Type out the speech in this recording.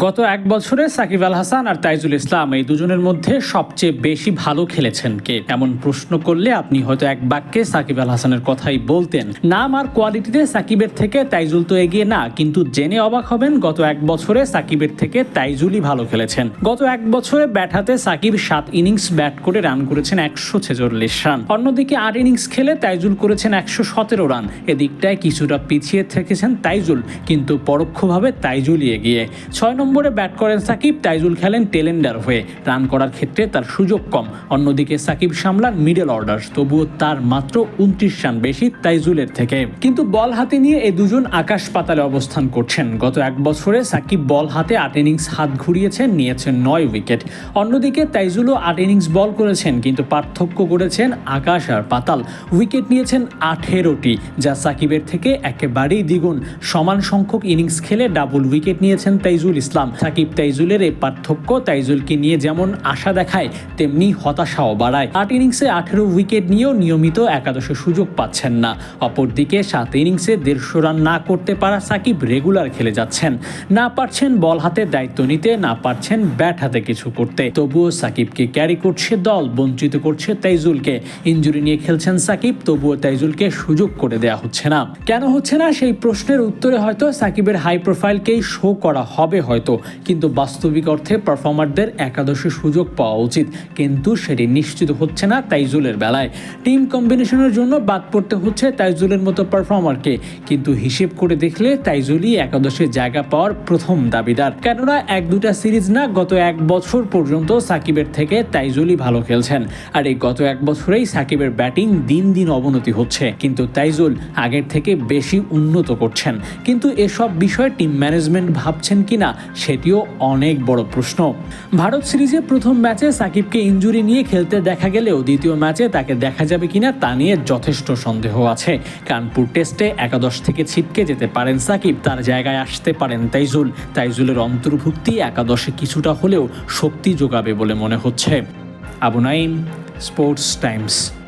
গত এক বছরে সাকিব আল হাসান আর তাইজুল ইসলাম এই দুজনের মধ্যে সবচেয়ে বেশি ভালো খেলেছেন কে? এমন প্রশ্ন করলে আপনি হয়তো এক বাক্যে সাকিব আল হাসানের কথাই বলতেন। নাম আর কোয়ালিটিতে সাকিবের থেকে তাইজুল তো এগিয়ে না, কিন্তু জেনে অবাক হবেন গত এক বছরে সাকিবের থেকে তাইজুলই ভালো খেলেছেন। গত এক বছরে ব্যাট হাতে সাকিব সাত ইনিংস ব্যাট করে রান করেছেন একশো ছেচল্লিশ রান। অন্যদিকে আট ইনিংস খেলে তাইজুল করেছেন একশো সতেরো রান। এদিকটায় কিছুটা পিছিয়ে থেকেছেন তাইজুল, কিন্তু পরোক্ষভাবে তাইজুলই এগিয়ে। ছয় নম্বরে ব্যাট করেন সাকিব তাইজুল খেলেন টেলেন্ডার হয়ে। রান করার ক্ষেত্রে তার সুযোগ কম। অন্যদিকে সাকিব সামলান মিডল অর্ডার তবুও তার মাত্র উনত্রিশ রান বেশি তাইজুলের থেকে। কিন্তু বল হাতে নিয়ে এ দুজন আকাশ পাতালে অবস্থান করছেন। গত এক বছরে সাকিব বল হাতে আট ইনিংস হাত ঘুরিয়েছেন, নিয়েছেন নয় উইকেট অন্যদিকে তাইজুলও আট ইনিংস বল করেছেন, কিন্তু পার্থক্য করেছেন আকাশ আর পাতাল। উইকেট নিয়েছেন আঠেরোটি, যা সাকিবের থেকে একেবারেই দ্বিগুণ। সমান সংখ্যক ইনিংস খেলে ডাবল উইকেট নিয়েছেন তাইজুল ইসলাম। সাকিব তাইজুলের এই পার্থক্য তাইজুলকে নিয়ে যেমন আশা দেখায়, তেমনি হতাশাও বাড়ায়। আট ইনিংসে আঠেরো উইকেট নিয়েও নিয়মিত একাদশে সুযোগ পাচ্ছেন না। অপরদিকে সাত ইনিংসে দেড়শো রান না করতে পারা সাকিব রেগুলার খেলে যাচ্ছেন। না পারছেন বল হাতে দায়িত্ব নিতে, না পারছেন ব্যাট হাতে কিছু করতে। তবুও সাকিবকে ক্যারি করছে দল, বঞ্চিত করছে তাইজুলকে। ইঞ্জুরি নিয়ে খেলছেন সাকিব, তবুও তাইজুলকে সুযোগ করে দেয়া হচ্ছে না। কেন হচ্ছে না? সেই প্রশ্নের উত্তরে হয়তো সাকিবের হাই প্রোফাইলকেই শো করা হবে হয়তো। কিন্তু বাস্তবিক অর্থে পারফর্মারদের একাদশে সুযোগ পাওয়া উচিত। কিন্তু সেটি নিশ্চিত হচ্ছে না তাইজুলের বেলায়। টিম কম্বিনেশনের জন্য বাদ পড়তে হচ্ছে তাইজুলের মতো পারফর্মারকে। কিন্তু হিসেব করে দেখলে তাইজুলই একাদশে জায়গা পাওয়ার প্রথম দাবিদার। কেননা এক দুটা সিরিজ না, গত এক বছর পর্যন্ত সাকিবের থেকে তাইজুলই ভালো খেলছেন। আর এই গত এক বছরেই সাকিবের ব্যাটিং দিন দিন অবনতি হচ্ছে। কিন্তু তাইজুল আগের থেকে বেশি উন্নত করছেন। কিন্তু এসব বিষয়ে টিম ম্যানেজমেন্ট ভাবছেন কিনা সেটিও অনেক বড় প্রশ্ন। ভারত সিরিজে প্রথম ম্যাচে সাকিবকে ইঞ্জুরি নিয়ে খেলতে দেখা গেলেও দ্বিতীয় ম্যাচে তাকে দেখা যাবে কিনা তা নিয়ে যথেষ্ট সন্দেহ আছে। কানপুর টেস্টে একাদশ থেকে ছিটকে যেতে পারেন সাকিব, তার জায়গায় আসতে পারেন তাইজুল। তাইজুলের অন্তর্ভুক্তি একাদশে কিছুটা হলেও শক্তি যোগাবে বলে মনে হচ্ছে। Abu Naim Sports Times.